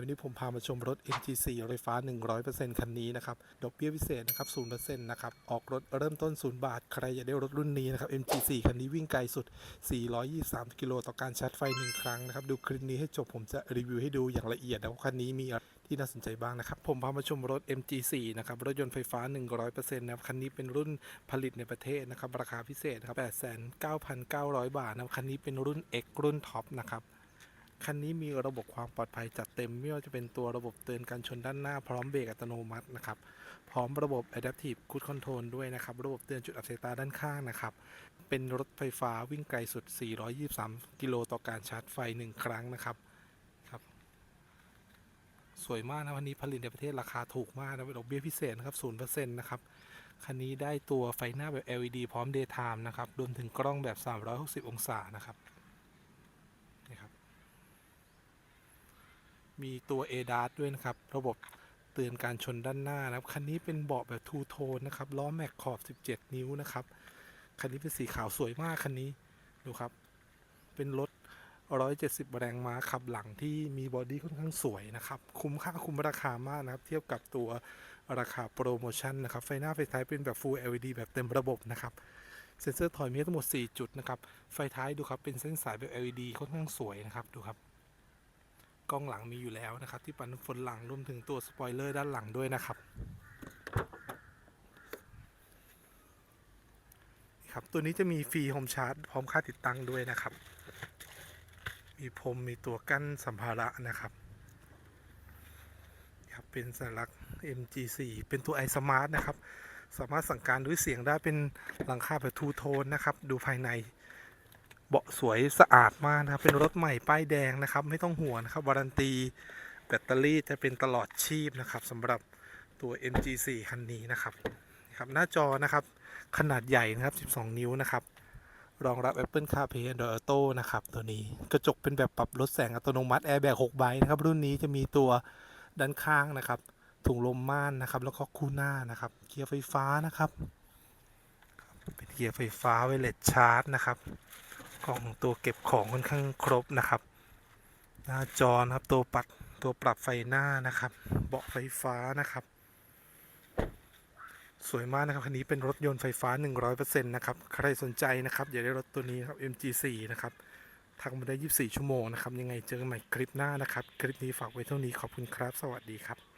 วันนี้ผมพามาชมรถ MG4 รถไฟฟ้า 100%คันนี้นะครับ ดอกเบี้ยพิเศษนะครับ 0%นะครับ ออกรถเริ่มต้น 0 บาท ใครอยากได้รถรุ่นนี้นะครับ MG4 คันนี้วิ่งไกลสุด 423 กิโลต่อการชาร์จไฟ 1 ครั้งนะครับ ดูคลิปนี้ให้จบผมจะรีวิวให้ดูอย่างละเอียดนะว่าคันนี้มีอะไรที่น่าสนใจบ้างนะครับ ผมพามาชมรถ MG4 นะครับ รถยนต์ไฟฟ้า 100%นะครับ คันนี้เป็นรุ่นผลิตในประเทศนะครับ ราคาพิเศษนะครับ 8,9,900 บาทนะครับ คันนี้เป็นรุ่น X รุ่นท็อปนะครับ คันนี้มีระบบความปลอดภัยจัดเต็มไม่ว่าจะเป็นตัวระบบเตือนการชนด้านหน้าพร้อมเบรกอัตโนมัตินะครับพร้อมระบบ Adaptive Cruise Control ด้วยนะครับ ระบบเตือนจุดอับสายตาด้านข้างนะครับ เป็นรถไฟฟ้าวิ่งไกลสุด 423 กิโลต่อการชาร์จไฟ 1 ครั้งนะครับครับ สวยมากนะวันนี้ผลิตในประเทศราคาถูกมากนะดอกเบี้ยพิเศษนะครับ 0%นะครับคันนี้ได้ตัวไฟหน้าแบบ LED พร้อม Daytime นะครับรวมถึงกล้องแบบ 360 องศานะครับนี่ครับ มีตัว ADAS ด้วยนะครับ ระบบเตือนการชนด้านหน้านะครับ คันนี้เป็นเบาะแบบทูโทนนะครับล้อแม็กขอบ 17 นิ้วนะครับ คันนี้เป็นสีขาวสวยมากคันนี้ดูครับ เป็นรถ 170 แรงม้าขับหลังที่มีบอดี้ค่อนข้างสวยนะครับ คุ้มค่าคุ้มราคามากนะครับ เทียบกับตัวราคาโปรโมชั่นนะครับ ไฟหน้าไฟท้ายเป็นแบบ Full LED แบบเต็มระบบนะครับเซ็นเซอร์ถอยมีทั้งหมด 4 จุดนะครับ ไฟท้ายดูครับ เป็นเส้นสายแบบ LED ค่อนข้างสวยนะครับ ดูครับ กล้องหลังมีอยู่แล้วนะครับ ที่ปันฝนหลังรวมถึงตัวสปอยเลอร์ด้านหลังด้วยนะครับครับตัวนี้จะมีฟรีโฮมชาร์จพร้อมค่าติดตั้งด้วยนะครับ มีพรมมีตัวกั้นสัมภาระนะครับครับเป็นสัญลักษณ์ MG4 เป็นตัว iSmart นะครับ สามารถสั่งการด้วยเสียงได้เป็นหลังคาแบบทูโทนนะครับ ดูภายใน เบาะสวยสะอาดมากนะครับ เป็นรถใหม่ป้ายแดงนะครับ ไม่ต้องห่วงนะครับวารันตีแบตเตอรี่จะเป็นตลอดชีพนะครับสำหรับตัว MG4 คันนี้นะครับครับหน้าจอนะครับ ขนาดใหญ่นะครับ 12 นิ้วนะครับ รองรับ Apple CarPlay Android Auto นะครับ ตัวนี้กระจกเป็นแบบปรับลดแสงอัตโนมัติ Airbag 6ใบนะครับ รุ่นนี้จะมีตัวด้านข้างนะครับ ถุงลมม่านนะครับ แล้วก็คู่หน้านะครับ เกียร์ไฟฟ้านะครับ เป็นเกียร์ไฟฟ้าไวเลสชาร์จนะครับ กล่องตัวเก็บของค่อนข้างครบนะครับ หน้าจอนะครับตัวปัดตัวปรับไฟหน้านะครับ เบาะไฟฟ้านะครับ สวยมากนะครับคันนี้เป็นรถยนต์ไฟฟ้า 100%นะครับ ใครสนใจนะครับ อย่าได้รถตัวนี้ครับ MG4 นะครับทักมาได้ 24 ชั่วโมงนะครับ ยังไงเจอกันใหม่คลิปหน้านะครับ คลิปนี้ฝากไว้เท่านี้ขอบคุณครับ สวัสดีครับ